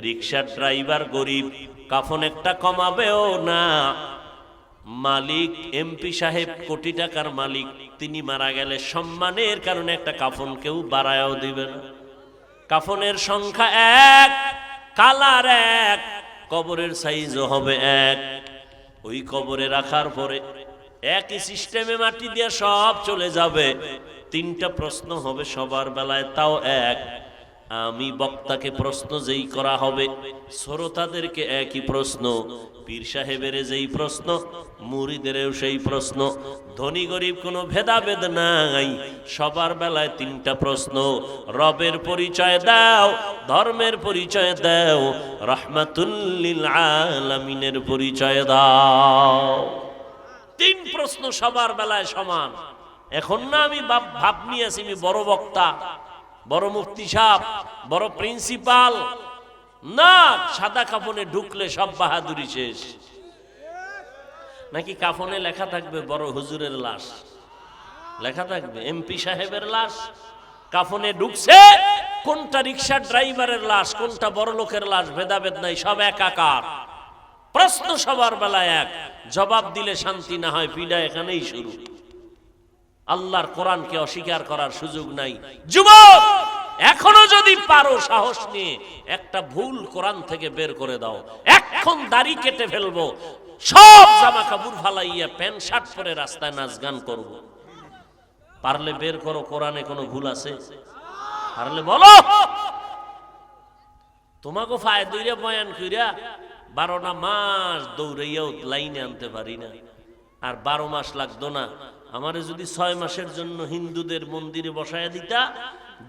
রিক্সার ড্রাইভার গরিব, কাফন একটা কমাবেও না। মালিক, এমপি সাহেব, কোটি টাকার মালিক, তিনি মারা গেলে সম্মানের কারণে একটা কাফন কেউ বাড়ায়ও দিবে না। কাফনের সংখ্যা এক, কালার এক, কবরের সাইজও হবে এক। ওই কবরে রাখার পরে একই সিস্টেমে মাটি দিয়ে সব চলে যাবে। তিনটা প্রশ্ন হবে সবার বেলায়, তাও এক। আমি বক্তাকে প্রশ্ন যেই করা হবে, শ্রোতাদেরকে একই প্রশ্ন, পীর সাহেবের যেই প্রশ্ন মুড়িদেরও সেই প্রশ্ন, ধনী গরিব কোনো ভেদাভেদ নাই, সবার বেলায় তিনটা প্রশ্ন, রবের পরিচয় দাও, ধর্মের পরিচয় দাও, রহমাতুল্লিল আলামিনের পরিচয় দাও। তিন প্রশ্ন সবার বেলায় সমান। এখন না আমি ভাব নিয়ে আছি আমি বড় বক্তা। বড় মুফতি সাহ বড় প্রিন্সিপাল। না, সাদা কাফনে ঢুকলে সব বাহাদুরি শেষ। নাকি কাফনে লেখা থাকবে বড় হুজুরের লাশ? লেখা থাকবে, এমপি সাহেবের লাশ। কাফনে ঢুকছে, কোনটা রিক্সার ড্রাইভারের লাশ, কোনটা বড় লোকের লাশ, ভেদাভেদ নাই, সব একাকার। প্রশ্ন সবার বেলায় এক, জবাব দিলে শান্তি না হয়, পিডা এখানেই শুরু। আল্লাহর কোরআনকে অস্বীকার করার সুযোগ নাই। যুবক! এখনও যদি পারো সাহস নিয়ে একটা ভুল কোরআন থেকে বের করে দাও। এখন দাড়ি কেটে ফেলব। সব জামা কাপড় ফালাইয়া প্যান্ট, শার্ট পরে রাস্তায় নাচ গান করব। পারলে বের করো, কোরআনে কোনো ভুল আছে? পারলে বলো। তোমাকে ফায় দইরা বয়ান কইরা বারোটা মাস দৌড়াইয়াও লাইনে আনতে পারি না। আর বারো মাস লাগতো না। আমারে যদি ছয় মাসের জন্য হিন্দুদের মন্দিরে বসায় দিতা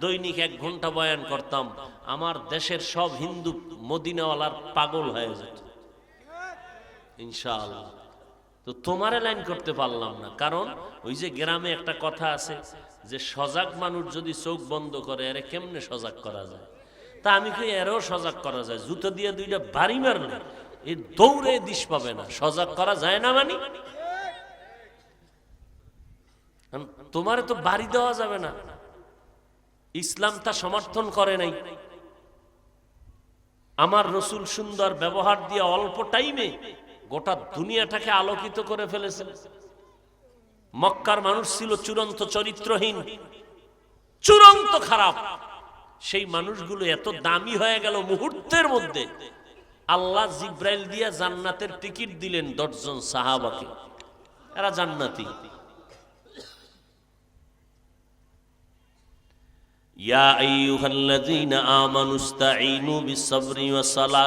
দৈনিক এক ঘণ্টা বয়ান করতাম, আমার দেশের সব হিন্দু মদিনাওয়ালার পাগল হয়ে যেত। তো তোমারে লাইন করতে পারলাম না, কারণ ওই যে গ্রামে একটা কথা আছে যে, সজাগ মানুষ যদি চোখ বন্ধ করে কেমনে সজাগ করা যায়? তা আমি কই, এরও সজাগ করা যায়। জুতো দিয়ে দুইটা বাড়ি মারলে এ দৌড়ে দিশ পাবে না। সজাগ করা যায় না মানে? তোমারে তো বাড়ি দেওয়া যাবে না। ইসলাম তা সমর্থন করে নাই। আমার রসুল সুন্দর ব্যবহার দিয়ে অল্প টাইমে গোটা দুনিয়াটাকে আলোকিত করে ফেলেছেন। মক্কার মানুষ ছিল চূড়ান্ত চরিত্রহীন, চূড়ান্ত খারাপ। সেই মানুষগুলো এত দামি হয়ে গেল মুহূর্তের মধ্যে। আল্লাহ জিব্রাইল দিয়া জান্নাতের টিকিট দিলেন দশজন সাহাবাকে। এরা জান্নাতি।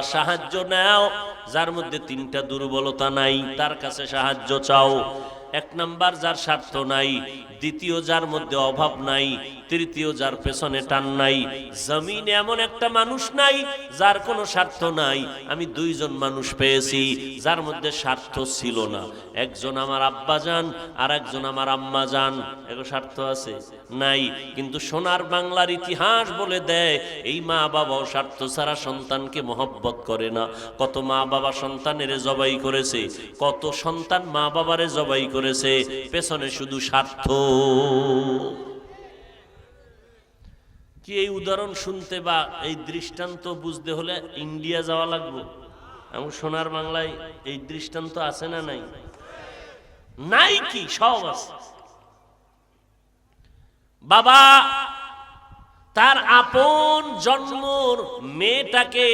সাহায্য নাও। যার মধ্যে তিনটা দুর্বলতা নাই, তার কাছে সাহায্য চাও। এক নাম্বার, যার স্বার্থ নাই। দ্বিতীয়, যার মধ্যে অভাব নাই। তৃতীয়, যার পেছনে টান নাই। জমিনে এমন একটা মানুষ নাই, যার কোনো স্বার্থ নাই। আমি দুইজন মানুষ পেয়েছি, যার মধ্যে স্বার্থ ছিল না। একজন আমার আব্বা যান আর একজন আমার আম্মা যান। এগো স্বার্থ আছে? নাই, কিন্তু সোনার বাংলার ইতিহাস বলে দেয়, এই মা বাবাও স্বার্থ ছাড়া সন্তানকে মহব্বত করে না। কত মা বাবা সন্তানের জবাই করেছে, কত সন্তান মা বাবারে জবাই করেছে, পেছনে শুধু স্বার্থ। কি এই উদাহরণ শুনতে বা এই দৃষ্টান্ত বুঝতে হলে ইন্ডিয়া যাওয়া লাগবে? এবং সোনার বাংলায় এই দৃষ্টান্ত আছে না নাই? নাই কি? সব আছে। বাবা, তার আপন জন্মর মেয়েটাকে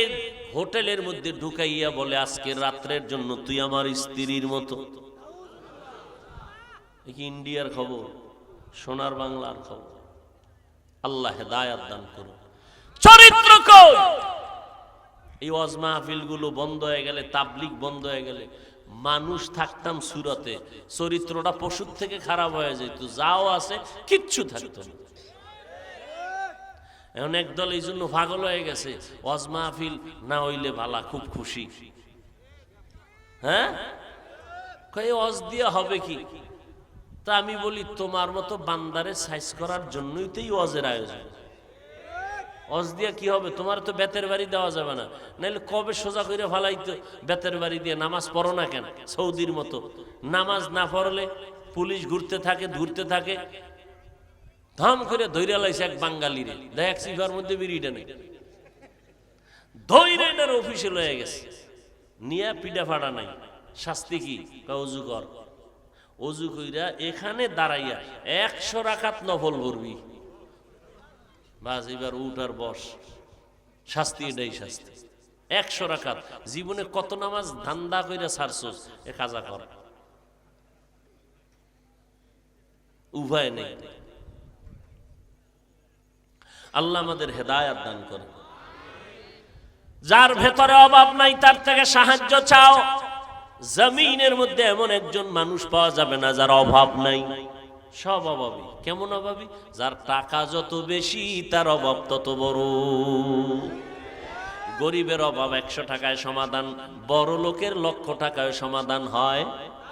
হোটেলের মধ্যে ঢুকাইয়া বলে, আজকে রাত্রের জন্য তুই আমার স্ত্রীর মতো। ইন্ডিয়ার খবর, সোনার বাংলার খবর। আল্লাহ দান করুন চরিত্র এই ওয়াজ মাহফিলগুলো বন্ধ হয়ে গেলে তাবলিক বন্ধ হয়ে গেলে মানুষ থাকতাম সুরতে, চরিত্রটা পশুর থেকে খারাপ হয়ে যেত, যাও আছে, কিচ্ছু থাকতো না। এখন একদল এই জন্য পাগল হয়ে গেছে, ওয়াজ মাহফিল না হইলে ভালা খুব খুশি। হ্যাঁ? ওয়াজ দিয়ে হবে কি? তা আমি বলি, তোমার মতো বান্দারে সাইজ করার জন্যই তো ওয়াজের আয়োজন। অজ দিয়া কি হবে? তোমার তো বেতের বাড়ি দেওয়া যাবে না। নাহলে কবে সোজা করে ফালাইতো? বেতের বাড়ি দিয়ে নামাজ পড়ো না কেন? সৌদির মতো। নামাজ না পড়লে পুলিশ ঘুরতে থাকে ঘুরতে থাকে। ধাম করে ধৈর্য লাইছে এক বাঙালিরে। দেখ সিফার মধ্যে বিড়িটা নেই ধৈর্য অফিসে লয়ে গেছে। নিয়া পিডা ফাড়া নাই। শাস্তি কি? অজু কর। অজু কইরা এখানে দাঁড়াইয়া একশো রাখাত নফল ভরবি বাস এবার উঠ আর বস। শাস্তি এটাই শাস্তি। একশো রাখাত জীবনে কত নামাজ ধান্দা কইরা ছাড়ছস? এ কাজা কর। উভয় নেই। আল্লাহ আমাদের হেদায়াত দান করে যার ভেতরে অভাব নাই, তার থেকে সাহায্য চাও। জমিনের মধ্যে এমন একজন মানুষ পাওয়া যাবে না যার অভাব নাই। সব অভাবী কেমন অভাবী যার টাকা যত বেশি, তার অভাব তত বড়। গরিবের অভাব একশো টাকায় সমাধান, বড় লোকের লক্ষ টাকায় সমাধান হয়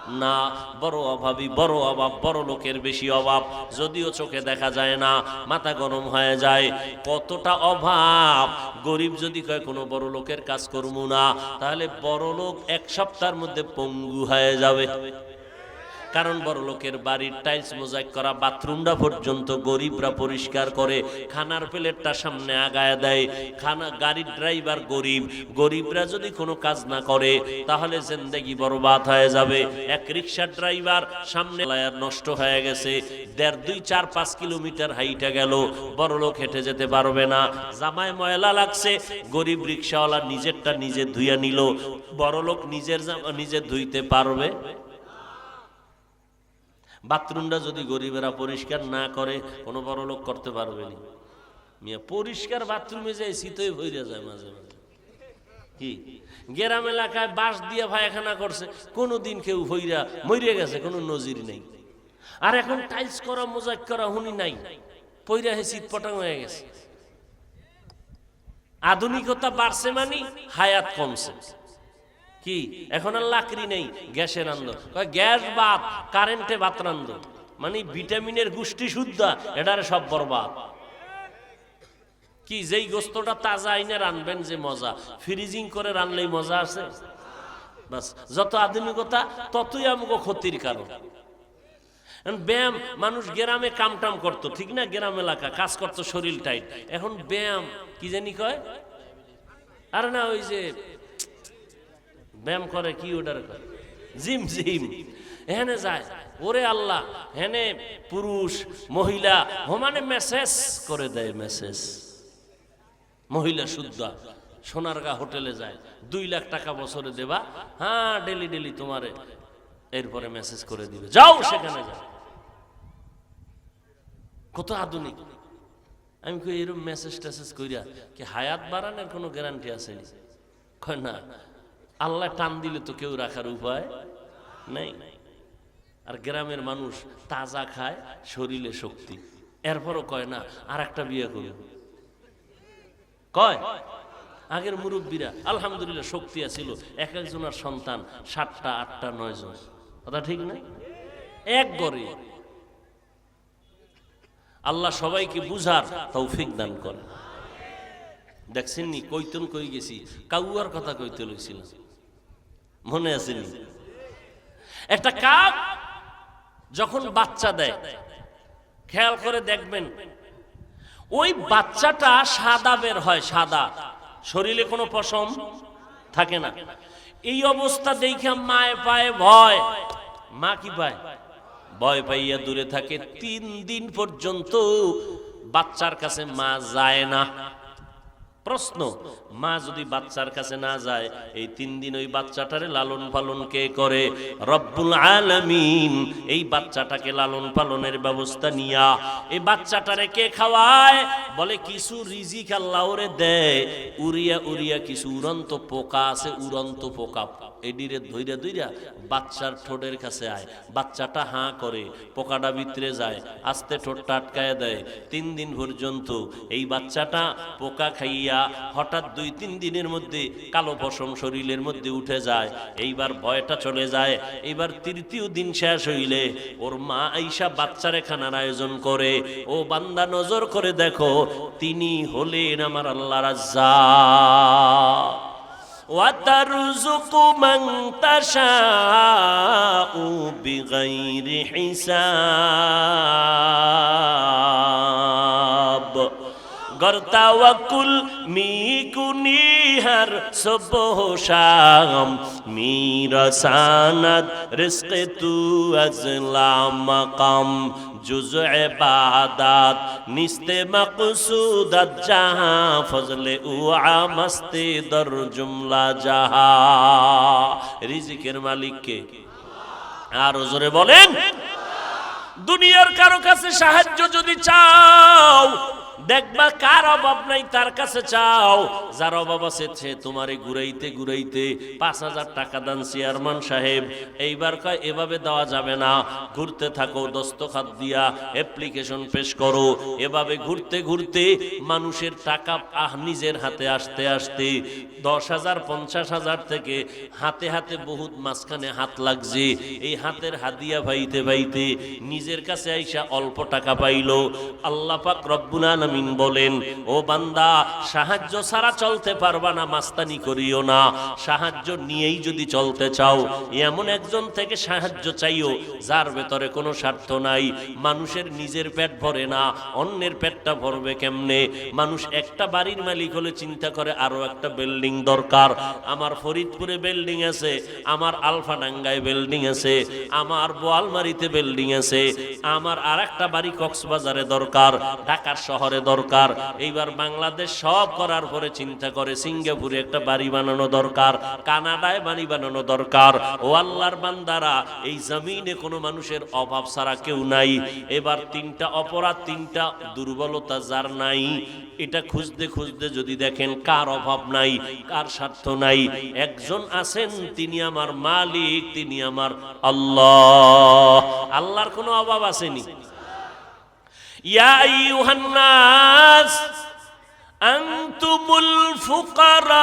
না। বড় অভাবী বড় অভাব, বড় লোকের বেশি অভাব। যদিও চোখে দেখা যায় না, মাথা গরম হয়ে যায়। কতটা অভাব? গরিব যদি কয়, কোনো বড় লোকের কাজ করব না, তাহলে বড় লোক এক সপ্তাহের মধ্যে পঙ্গু হয়ে যাবে। কারণ বড় লোকের বাড়ির টাইলস মোজাইক করা বাথরুমটা পর্যন্ত গরিবরা পরিষ্কার করে, খানার প্লেটটা সামনে আগায় দেয়। খানা, গাড়ির ড্রাইভার গরিব। গরিবরা যদি কোনো কাজ না করে, তাহলে জিন্দেগি বরবাদ হয়ে যাবে। এক রিক্সার ড্রাইভার সামনে নষ্ট হয়ে গেছে। দেড়, দুই, চার, পাঁচ কিলোমিটার হাইটা গেল। বড় লোক হেঁটে যেতে পারবে না। জামায় ময়লা লাগছে। গরিব রিক্সাওয়ালা নিজেরটা নিজে ধুইয়া নিল। বড় লোক নিজের নিজে ধুইতে পারবে? বাথরুমটা যদি গরিবেরা পরিষ্কার না করে, কোনো বড় লোক করতে পারবে না। মিয়া, পরিষ্কার বাথরুমে যায় শীতই ভইরা যায় মাঝে মাঝে। কি? গ্রাম এলাকায় বাঁশ দিয়ে পায়খানা করছে কোনো দিন কেউ ভইরা মরিয়া গেছে, কোনো নজির নেই। আর এখন টাইলস করা মোজাক করা হুনি নাই, পইরা হে শীত পটাং হয়ে গেছে। আধুনিকতা বাড়ছে মানে হায়াত কমছে। কি? এখন আর লাকড়ি নেই গ্যাসে রান্ধ গ্যাস বাদ, কারেন্টে ভাত রান্ধ। মানে ভিটামিনের গুষ্টি শুদ্ধ, এটার সব বরবাদ। কি, যেই গোস্তটা তাজা আইনে রানবেন যে মজা, ফ্রিজিং করে রানলেই মজা আছে? বাস, যত আধুনিকতা, ততই আমাকে ক্ষতির কারণ। ব্যায়াম, মানুষ গ্রামে কাম টাম করতো, ঠিক না? গ্রাম এলাকা, কাজ করতো, শরীর টাইট এখন ব্যায়াম, কি জানি কয়? আরে না, ওই যে ব্যায়াম করে, কি অর্ডার করে? Gym gym. এখানে যায়। ওরে আল্লাহ হেনে পুরুষ, মহিলা হোমানে মেসেজ করে দেয় মেসেজ মহিলা শুদ্ধ। সোনারগা হোটেলে যায়। দুই লাখ টাকা বছরে দেবা। হ্যাঁ ডেলি ডেলি তোমারে এরপরে মেসেজ করে দিবে। যাও সেখানে যাও। কত আধুনিক। আমি কই এরকম মেসেজ টেসেজ কইরা কি হায়াত বাড়ানোর কোনো গ্যারান্টি আছে না। আল্লাহ টান দিলে তো কেউ রাখার উপায় নেই। আর গ্রামের মানুষ তাজা খায়, শরীরে শক্তি। এরপরও কয়, না আর একটা বিয়ে করব। কয়, আগের মুরব্বীরা, আলহামদুলিল্লাহ, শক্তি আছিল। এক একজনের সন্তান, সাতটা, আটটা, নয় জন। কথা ঠিক না? এক গড়ে আল্লাহ সবাইকে বুঝার তৌফিক দান করে দেখছেন নি? কইতন কই গেছি? কাউয়ার কথা কইতে লইছিলাম। মনে আসেনি একটা কাক যখন বাচ্চা দেয়, খেয়াল করে দেখবেন, ওই বাচ্চাটা সাদা বের হয়, সাদা। শরীরে কোনো পশম থাকে না। এই অবস্থা দেখে মায়ে পায়ে ভয়। মা কি পায়? ভয় পাইয়া দূরে থাকে। তিন দিন পর্যন্ত বাচ্চার কাছে মা যায় না। প্রশ্ন, মা যদি বাচ্চার কাছে না যায়, এই তিন দিন ওই বাচ্চাটারে লালন পালন কে করে? রব্বুল আলামিন, এই বাচ্চাটাকে লালন পালনের ব্যবস্থা নিয়া, এই বাচ্চাটারে কে খাওয়ায়? বলে, কিছু রিজিক আল্লাহরে দেয়। উড়িয়া উড়িয়া কিছু উড়ন্ত পোকা আছে, উড়ন্ত পোকা। এডিরে ধইরা ধইরা বাচ্চার ঠোঁটের কাছে আয়। বাচ্চাটা হাঁ করে, পোকাটা ভিতরে যায়, আস্তে ঠোঁটটা আটকায় দেয়। তিন দিন পর্যন্ত এই বাচ্চাটা পোকা খাইয়া হঠাৎ দুই তিন দিনের মধ্যে কালো পশম শরীরের মধ্যে উঠে যায়। এইবার ভয়টা চলে যায়। এইবার তৃতীয় দিন শেষ হইলে ওর মা আইসা বাচ্চারে খানার আয়োজন করে। ও বান্দা নজর করে দেখো, তিনি হলেন আমার আল্লাহ রাজ্জা وترزق من تشاء بغير حساب گر توکل می کنی هر صبح و شام می رساند رزق تو از لا مقام জুজে বাদাত নিস্তে মকসুদাত জাহা, ফজলে উআ মস্তি দর জুমলা জাহা। রিজিকের মালিককে আর জোরে বলেন। দুনিয়ার কারও কাছে সাহায্য যদি চাও দেখবা কার অভাব নাই, তার কাছে চাও। যার অভাব আছে, সে তোমারে ঘুরাইতে ঘুরাইতে পাঁচ হাজার টাকা দান চেয়ারম্যান সাহেব। এইবার কয়, এভাবে দেওয়া যাবে না। ঘুরতে থাকো, দস্তখাত দিয়া অ্যাপ্লিকেশন পেশ করো। এভাবে ঘুরতে ঘুরতে মানুষের টাকা আহ নিজের হাতে আসতে আসতে দশ হাজার, পঞ্চাশ হাজার থেকে হাতে হাতে বহুত মাঝখানে হাত লাগছে। এই হাতের হাদিয়া ভাইতে ভাইতে নিজের কাছে আইসা অল্প টাকা পাইলো। আল্লাহ পাক রব্বুল আলামিন বলেন, ও বান্দা, সাহায্য ছাড়া চলতে পারবা না, মাস্তানি করিও না। সাহায্য নিয়েই যদি চলতে চাও, এমন একজন থেকে সাহায্য চাইও, যার ভেতরে কোনো স্বার্থ নাই। মানুষের নিজের পেট ভরে না, অন্যের পেটটা ভরবে কেমনে? মানুষ একটা বাড়ির মালিক হলে চিন্তা করে, আরও একটা বিল্ডিং দরকার। আমার ফরিদপুরে বিল্ডিং আছে, আমার আলফাডাঙ্গায় বিল্ডিং আছে, আমার বোয়ালমারিতে বিল্ডিং আছে, আমার আর একটা বাড়ি কক্সবাজারে দরকার, ঢাকার শহরে দরকার। এইবার বাংলাদেশ সব করার পরে চিন্তা করে, সিঙ্গাপুরে একটা বাড়ি বানানো দরকার, কানাডায় বাড়ি বানানো দরকার। ও আল্লাহর বান্দারা, এই জমিনে কোনো মানুষের অভাব ছাড়া কেউ নাই। এবার তিনটা অপরাধ, তিনটা দুর্বলতা যার নাই, এটা খুঁজতে খুঁজতে যদি দেখেন কার অভাব নাই, কার স্বার্থ নাই। একজন আছেন, তিনি আমার মালিক, তিনি আমার আল্লাহ। আল্লাহর কোনো অভাব আসেনি। ইয়া আইয়ুহান নাস আনতুমুল ফুকারাউ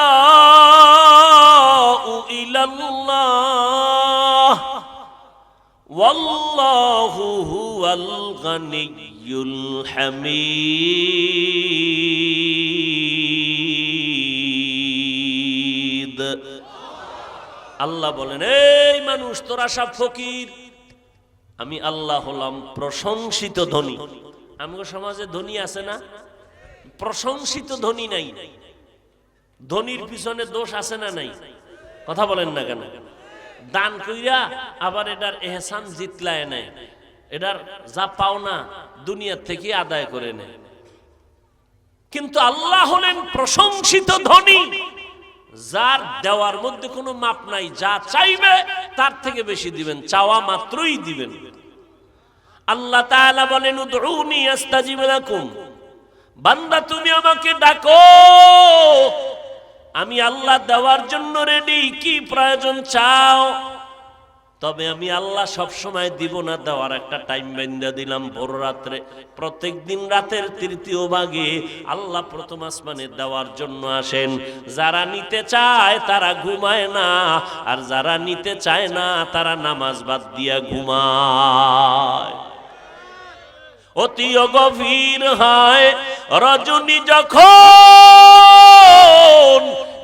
ইলাল্লাহ, ওয়াল্লাহু হুয়াল গানিয়্যুল হামিদ। আল্লাহ বলেন, এই মানুষ, তোরা সব ফকির। আমি আল্লাহ হলাম প্রশংসিত ধনী। আমগো সমাজে ধনী আছে না? প্রশংসিত ধনী নাই। ধনীর পিছনে দোষ আছে না নাই? কথা বলেন না কেন? দান কইরা আবার এটার এহসান জিতলায় নেয় এটার যা পাওনা দুনিয়ার থেকে আদায় করে নেয়। কিন্তু আল্লাহ হলেন প্রশংসিত ধনী। যার দেওয়ার মধ্যে কোনো মাপ নাই। যা চাইবে তার থেকে বেশি দিবেন। চাওয়া মাত্রই দিবেন। আল্লাহ তাআলা বলেন, উদউনি আস্তাজিব লাকুম। বান্দা, তুমি আমাকে ডাকো। আমি আল্লাহ দেওয়ার জন্য রেডি কি প্রয়োজন চাও? তবে আমি আল্লাহ সব সময় দিব না। দেওয়ার একটা টাইম বেঁধে দিলাম ভোর রাত্রে। প্রত্যেক দিন রাতের তৃতীয় ভাগে আল্লাহ প্রথম আসমানে দেওয়ার জন্য আসেন। যারা নিতে চায় তারা ঘুমায় না। আর যারা নিতে চায় না, তারা নামাজ বাদ দিয়া ঘুমায়। অতি গভীর হয়। রজনী যখন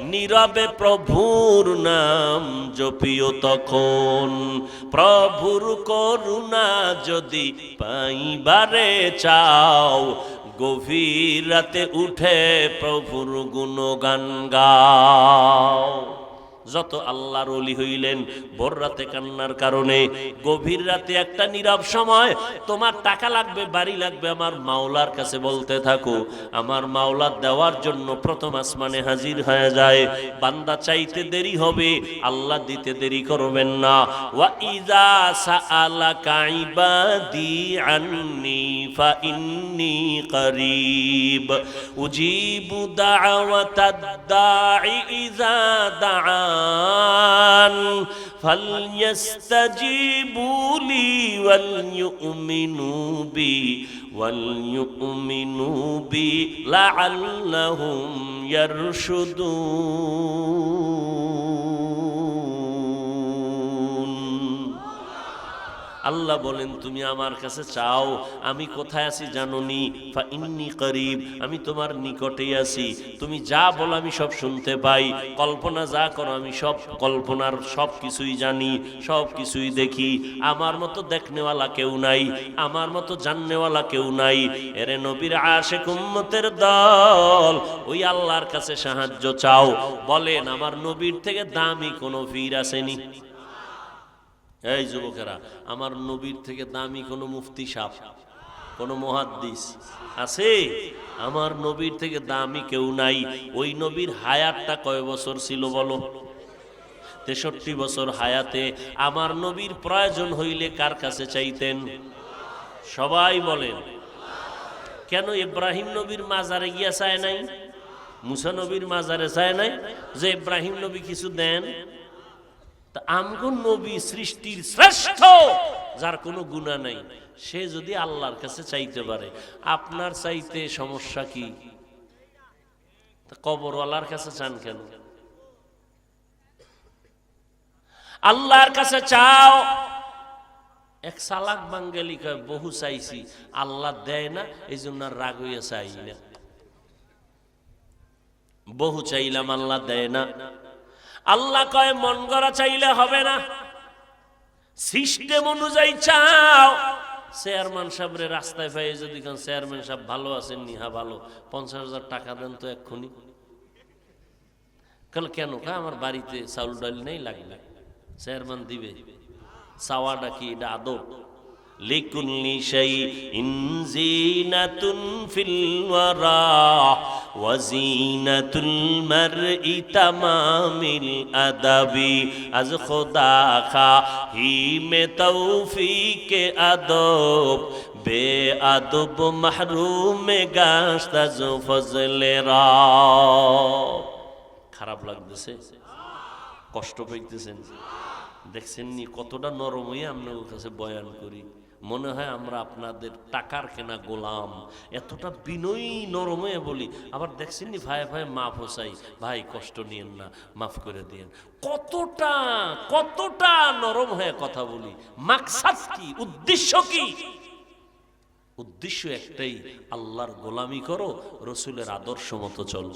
নীরবে প্রভুর নাম জপিও তখন, প্রভুর করুণা যদি পাইবারে চাও, গভীর রাতে উঠে প্রভুর গুণগান গাও। যত আল্লাহর অলি হইলেন, ভোর রাতে কান্নার কারণে, গভীর রাতে একটা নীরব সময়, তোমার টাকা লাগবে, বাড়ি লাগবে, আমার মাওলার কাছে বলতে থাকো। আমার মাওলা দেওয়ার জন্য প্রথম আসমানে হাজির হয়ে যায়। বান্দা চাইতে দেরি হবে, আল্লাহ দিতে দেরি করবেন না। ওয়া ইজা সাআলাকা ইবাদি আন্নি فإني قريب. أجيب دعوة الداعي إذا دعان. فليستجيبوا لي وليؤمنوا بي وليؤمنوا بي لعلهم يرشدون. আল্লাহ বলেন, তুমি আমার কাছে চাও, আমি কোথায় আছি জানোনি? ফা ইন্নি করিব, আমি তোমার নিকটেই আছি। তুমি যা বলো, আমি সব শুনতে পাই। কল্পনা যা করো, আমি সব কল্পনার সব কিছুই জানি, সব কিছুই দেখি। আমার মতো দেখনেওয়ালা কেউ নাই, আমার মতো জাননেওয়ালা কেউ নাই। এরে নবীর আশে কুম্মতের দল, ওই আল্লাহর কাছে সাহায্য চাও। বলেন, আমার নবীর থেকে দামি কোনো ফির আসেনি। এই যুবকেরা, আমার নবীর থেকে দামি কোনো মুফতি সাপ, কোন মহাদ্দিস আছে? আমার নবীর থেকে দামি কেউ নাই। ওই নবীর হায়াতটা কয় বছর ছিল বলো? তেষট্টি বছর হায়াতে আমার নবীর প্রয়োজন হইলে কার কাছে চাইতেন? সবাই বলেন, কেন ইব্রাহিম নবীর মাজারে গিয়া চায় নাই? মুসা নবীর মাজারে চায় নাই? যে ইব্রাহিম নবী কিছু দেন তা আমগো নবী সৃষ্টির শ্রেষ্ঠ, যার কোনো গুণা নাই। সে যদি আল্লাহর কাছে চাইতে পারে, আপনার চাইতে সমস্যা কি? কবরওয়ালার কাছে চান কেন? আল্লাহর কাছে চাও। এক সালাক বাঙ্গালি কয়, বহু চাইছি, আল্লাহ দেয় না এই জন্য রাগ হইয়া চাই না। বহু চাইলাম, আল্লাহ দেয় না। আল্লাহ কয়, মন গড়া চাইলে হবে না। সিস্টেম অনুযায়ী চাও। চেয়ারম্যান সাহেবরে রাস্তায় পাই যদি কোন চেয়ারম্যান সাহেব ভালো আছেন নিহা ভালো। পঞ্চাশ হাজার টাকা দেন তো এক্ষুনি। কাল কেন? কা, আমার বাড়িতে চাউল ডাল নেই, লাগবে। চেয়ারম্যান দিবে। চাওয়াটা কি? এটা আদব। لكل شيء زينة في الورى وزينة المرء تمام الأدب از خدا خواهی میں توفیق ادب بے ادب محروم گاشت از فضل را খারাপ লাগতেছে কষ্ট পাইতেছেন দেখছেন নি কতটা নরম হয়ে আমরা কাছে বয়ান করি মনে হয় আমরা আপনাদের টাকার কেনা গোলাম। এতটা বিনয়ী নরমে বলি। আবার দেখছেন নি, ভাই ভাই, মাফ হোসাই ভাই, কষ্ট নিয়েন না, মাফ করে দিয়েন। কতটা কতটা নরম হয়ে কথা বলি। মাকসাদ কি, উদ্দেশ্য কি? উদ্দেশ্য একটাই, আল্লাহর গোলামি করো, রসুলের আদর্শ মতো চলো।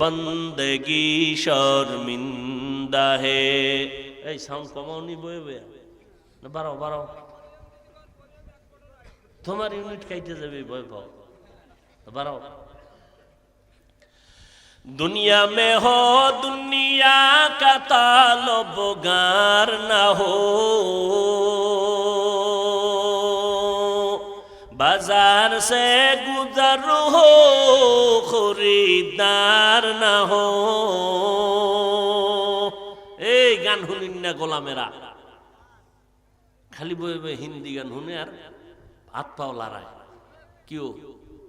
बंदगी शर्मिंदा है এই সাউন্ড কমাওনি বয়ে বয়ে না বাড়াও বাড়াও তোমার ইউনিট কাইতে যাবে ভয় পাও বাড়াও दुनिया में हो दुनिया का तालब गार ना हो রুহ খরিদার না হো। এই গান শুনিন না গোলামেরা। খালি বই বই হিন্দি গান শুনে আর হাত পাও লাড়ায়। কেউ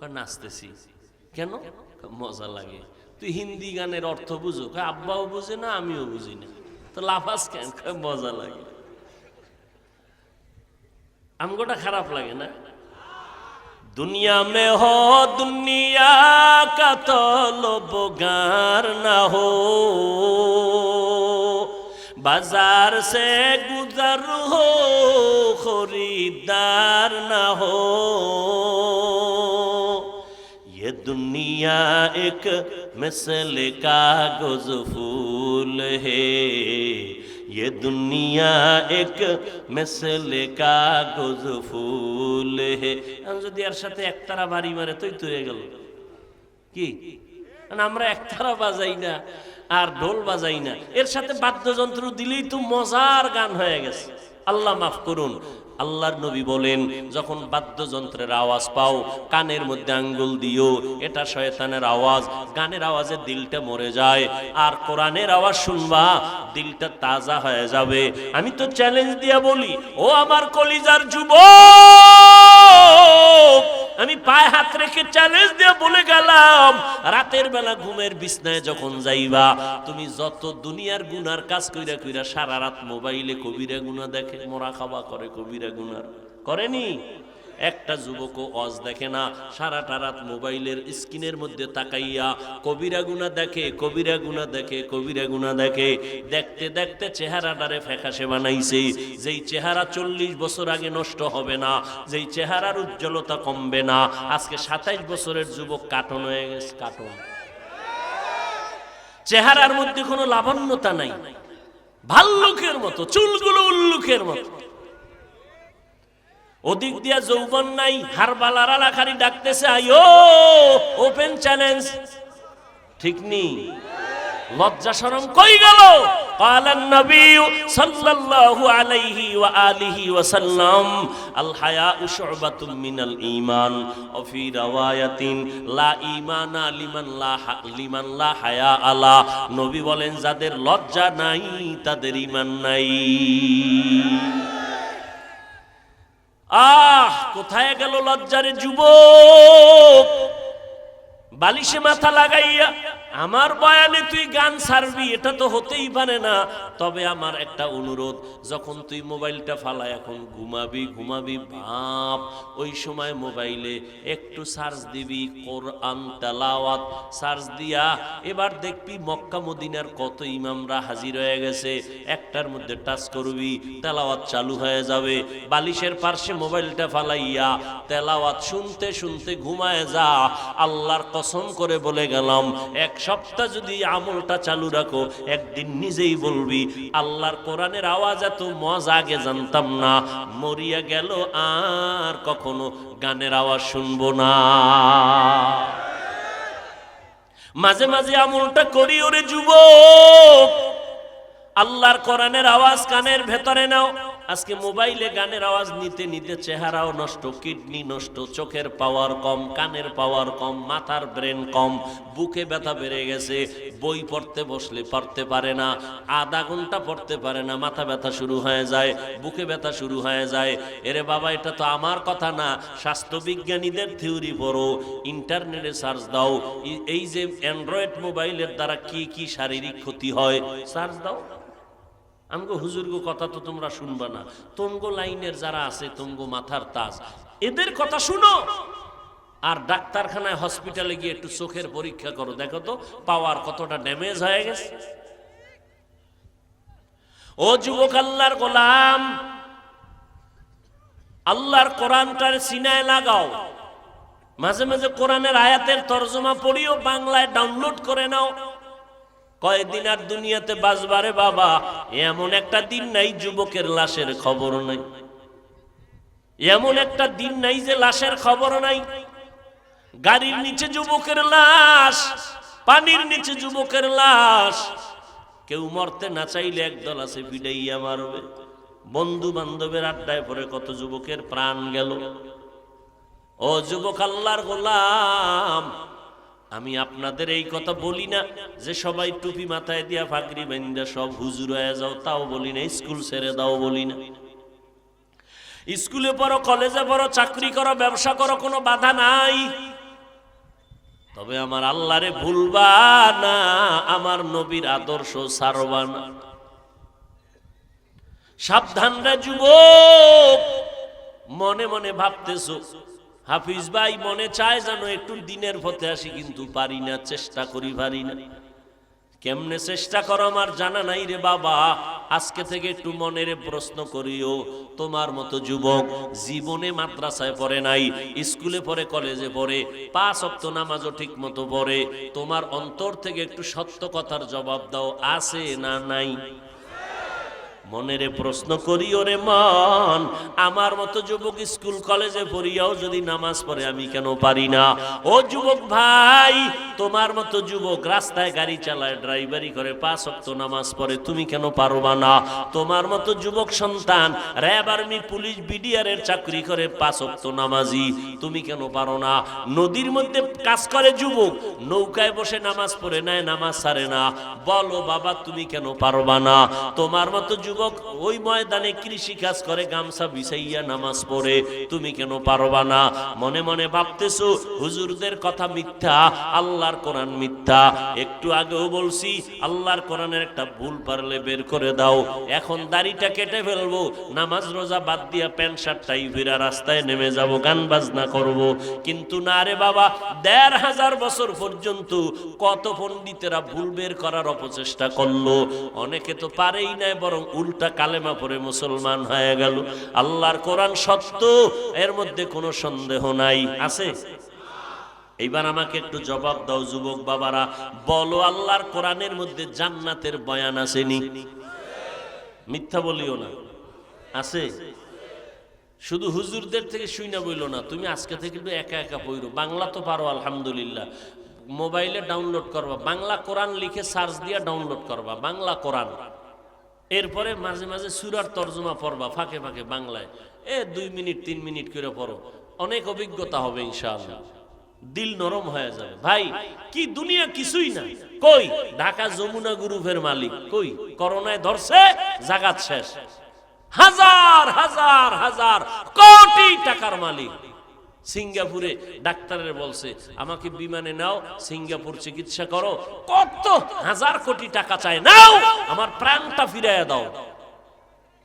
নাচতেছি। কেন? মজা লাগে। তুই হিন্দি গানের অর্থ বুঝো। আব্বাও বুঝে না, আমিও বুঝি না। তো লাফাস কেন? মজা লাগে। আমগোটা খারাপ লাগে না? دنیا میں ہو، دنیا کا تو لوب گار نہ ہو۔ بازار سے گزر ہو، خریدار نہ ہو۔ یہ دنیا ایک مثل کا گز پھول ہے۔ ये দুনিয়া এক মেসেলে কাগজ ফুল হে যদি এর সাথে একতারা বাড়ি মারে তোই তুই গেল কি আমরা একতারা বাজাই না আর ঢোল বাজাই না এর সাথে বাদ্যযন্ত্র দিলেই তো মজার গান হয়ে গেছে আল্লাহ মাফ করুন আল্লাহর নবী বলেন, যখন বাদ্যযন্ত্রের আওয়াজ পাও, কানের মধ্যে আঙ্গুল দিও, এটা শয়তানের আওয়াজ, গানের আওয়াজে দিলটা মরে যায়, আর কোরআনের আওয়াজ শুনবা, দিলটা তাজা হয়ে যাবে। আমি তো চ্যালেঞ্জ দিয়া বলি, ও আমার কলিজার যুবক আমি পায়ে হাত রেখে চ্যালেঞ্জ দিয়ে বলে গেলাম রাতের বেলা ঘুমের বিছনায় যখন যাইবা, তুমি যত দুনিয়ার গুনার কাজ কইরা কইরা সারা রাত মোবাইলে কবিরা গুনা দেখে, মোরা খাওয়া করে কবিরা গুনার। করেনি? একটা যুবকও অজ দেখে না, সারাটা রাত মোবাইলের স্ক্রিনের মধ্যে তাকাইয়া কবিরা গুনা দেখে, কবিরা গুনা দেখে, কবিরা গুনা দেখে। দেখতে দেখতে চেহারাটারে ফ্যাকাশে বানাইছে। যেই চেহারা চল্লিশ বছর আগে নষ্ট হবে না, যেই চেহারার উজ্জ্বলতা কমবে না, আজকে সাতাইশ বছরের যুবক কাটন হয়ে গেছে, কাটন। চেহারার মধ্যে কোনো লাবণ্যতা নাই। ভাল্লুকের মতো, চুলগুলো উল্লুকের মতো। ওদিক দিয়া যৌবন নাই হারবালারা লাখারি ডাকতেছে আইও ওপেন চ্যালেঞ্জ। ঠিক নি লজ্জা শরম কই গেল قال النبي صلى الله عليه وآله وسلم الحياء شعبة من الإيمان وفي رواية لا إيمان لمن لا ح- لمن لا حياء له নবী বলেন যাদের লজ্জা নাই তাদের ঈমান নাই আহ কোথায় গেল লজ্জারে যুবক বালিশে মাথা লাগাইয়া, আমার বয়ানে তুই গান ছাড়বি, এটা তো হতেই পারে না। তবে আমার একটা অনুরোধ, যখন তুই মোবাইলটা ফালা এখন ঘুমাবি ঘুমাবি ভাব ওই সময় মোবাইলে একটু সার্চ দিবি, কোরআন, তেলাওয়াত, সার্চ দিয়া, এবার দেখবি মক্কা, মদিনার কত ইমামরা হাজির হয়ে গেছে। একটার মধ্যে টাচ করবি, তেলাওয়াত চালু হয়ে যাবে। বালিশের পার্শ্বে মোবাইলটা ফালাইয়া, তেলাওয়াত শুনতে শুনতে ঘুমায় যা, আল্লাহর কসম করে বলে গেলাম, এক সপ্তাহ যদি আমলটা চালু রাখো, একদিন নিজেই বলবি, আল্লাহর কোরআনের আওয়াজ এত মজা, আগে জানতাম না। মরিয়া গেল, আর কখনো গানের আওয়াজ শুনব না। মাঝে মাঝে আমলটা করি, ওরে যুবক, আল্লাহর কোরআনের আওয়াজ কানের ভেতরে নাও। আজকে মোবাইলে গানের আওয়াজ নিতে নিতে চেহারাও নষ্ট, কিডনি নষ্ট, চোখের পাওয়ার কম, কানের পাওয়ার কম, মাথার ব্রেন কম, বুকে ব্যথা বেড়ে গেছে, বই পড়তে বসলে পড়তে পারে না, আধা ঘণ্টা পড়তে পারে না, মাথা ব্যথা শুরু হয়ে যায়, বুকে ব্যথা শুরু হয়ে যায়। এরে বাবা, এটা তো আমার কথা না, স্বাস্থ্যবিজ্ঞানীদের থিওরি পড়ো ইন্টারনেটে সার্চ দাও, এই- যে অ্যান্ড্রয়েড মোবাইলের দ্বারা কি কি শারীরিক ক্ষতি হয় সার্চ দাও আমগো হুজুরগো কথা তো তোমরা শুনবা না। তোমগো লাইনের যারা আছে, তোমগো মাথার তাজ। এদের কথা শুনো। আর ডাক্তারখানায় হসপিটালে গিয়ে একটু চোখের পরীক্ষা করো। দেখো তো, পাওয়ার কতটা ড্যামেজ হয়ে গেছে। ও যুবক আল্লাহর গোলাম, আল্লাহর কোরআনটার সিনায় লাগাও। মাঝে মাঝে কোরআনের আয়াতের তর্জমা পড়িও, বাংলায় ডাউনলোড করে নাও। কয়েকদিন আর দুনিয়াতে বাজবারে বাবা, এমন একটা দিন নাই যুবকের লাশের খবর নাই। এমন একটা দিন নাই যে লাশের খবর নাই। গাড়ির নিচে যুবকের লাশ, পানির নিচে যুবকের লাশ। কেউ মরতে না চাইলে একদল আছে পিডাইয়া মারবে। বন্ধু বান্ধবের আড্ডায় পরে কত যুবকের প্রাণ গেল। ও যুবক আল্লাহর গোলাম আমি আপনাদের এই কথা বলি না যে সবাই টুপি মাথায় দিয়া ফাগরি বেন্দা সব হুজুর হয়ে যাও, তাও বলি না, স্কুল ছেড়ে দাও বলি না। স্কুলে পড়ো, কলেজে পড়ো, চাকরি করো, ব্যবসা করো, কোনো বাধা নাই। তবে আমার আল্লাহরে ভুলবা না, আমার নবীর আদর্শ সারবা না। সাবধান রে যুবক, মনে মনে ভাবতেছো হাফিজ ভাই মনে চায় যেন একটু দিনের পথে আসি, কিন্তু পারি না, চেষ্টা করি পারি না। কেমনে চেষ্টা করো আমার জানা নাই রে বাবা? আজকে থেকে একটু মনের প্রশ্ন করিও। তোমার মতো যুবক জীবনে মাদ্রাসায় পড়ে নাই, স্কুলে পড়ে, কলেজে পড়ে, পাঁচ অক্ত নামাজও ঠিক মতো পড়ে। তোমার অন্তর থেকে একটু সত্য কথার জবাব দাও, আছে না নাই? মনেরে প্রশ্ন করি ওরে মন। আমার মতো যুবক স্কুল, কলেজে পড়িয়াও যদি নামাজ পড়ে, আমি কেন পারি না? ও যুবক ভাই, তোমার মতো যুবক রাস্তায় গাড়ি চালায়, ড্রাইভারি করে, পাঁচ অক্ত নামাজ পড়ে, তুমি কেন পারবা না? তোমার মতো যুবক সন্তান, র্যাব আর্মি, পুলিশ, বিডিআরের চাকরি করে, পাঁচ অক্ত নামাজি, তুমি কেন পারো না? নদীর মধ্যে কাজ করে যুবক, নৌকায় বসে নামাজ পড়ে, নেয় নামাজ সারে না। বলো, বাবা, তুমি কেন পারবা না? তোমার মতো যুবক ওই ময়দানে কৃষি কাজ করে, গামছা বিছাইয়া নামাজ পড়ে। তুমি কেন পারবা না? মনে মনে ভাবতেছো, হুজুরদের কথা মিথ্যা, আল্লাহর কোরআন মিথ্যা। একটু আগেও বলছি, আল্লাহর কোরআনের একটা ভুল পারলে বের করে দাও। এখন দাড়িটা কেটে ফেলব, নামাজ রোজা বাদ দিয়া প্যান্ট শার্টটাই ফিরা রাস্তায় নেমে যাব, গান বাজনা করব। কিন্তু না রে বাবা, দেড় হাজার বছর পর্যন্ত কত পণ্ডিতেরা ভুল বের করার অপচেষ্টা করল। অনেকে তো পারেই নাই, বরং উল্টা কালেমা পরে মুসলমান হয়ে গেল? আল্লাহর কোরআন সত্য, এর মধ্যে কোনো সন্দেহ নাই। আছে? এইবার আমাকে একটু জবাব দাও যুবক বাবারা। বলো, আল্লাহর কোরআনের মধ্যে জান্নাতের বয়ান আসেনি মিথ্যা বলিও না। আছে? শুধু হুজুরদের থেকে শুই না বইল না, তুমি আজকে থেকে একটু একা একা পড়ো। বাংলা তো পারো, আলহামদুলিল্লাহ। মোবাইলে ডাউনলোড করবা। বাংলা কোরআন লিখে সার্চ দিয়া ডাউনলোড করবা। বাংলা কোরআন। এরপরে মাঝে মাঝে সুরার তর্জমা পড়বা, ফাঁকে ফাঁকে বাংলায়। এ দুই মিনিট, তিন মিনিট করে পড়ো। অনেক অভিজ্ঞতা হবে, ইনশাআল্লাহ। দিল নরম হয়ে যাবে। ভাই, কি দুনিয়া কিছুই না। কই? ঢাকা যমুনা গ্রুপের মালিক। কই? করোনায় ধরছে জাগাত শেষ। হাজার হাজার হাজার কোটি টাকার মালিক। সিঙ্গাপুরে ডাক্তারের বলছে, আমাকে বিমানে নাও, সিঙ্গাপুর চিকিৎসা করো। কত হাজার কোটি টাকা চায় নাও, আমার প্রাণটা ফিরাইয়া দাও।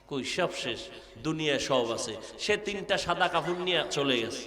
কই, সব শেষ দুনিয়া সব আছে। সে তিনটা সাদা কাপড় নিয়ে চলে গেছে।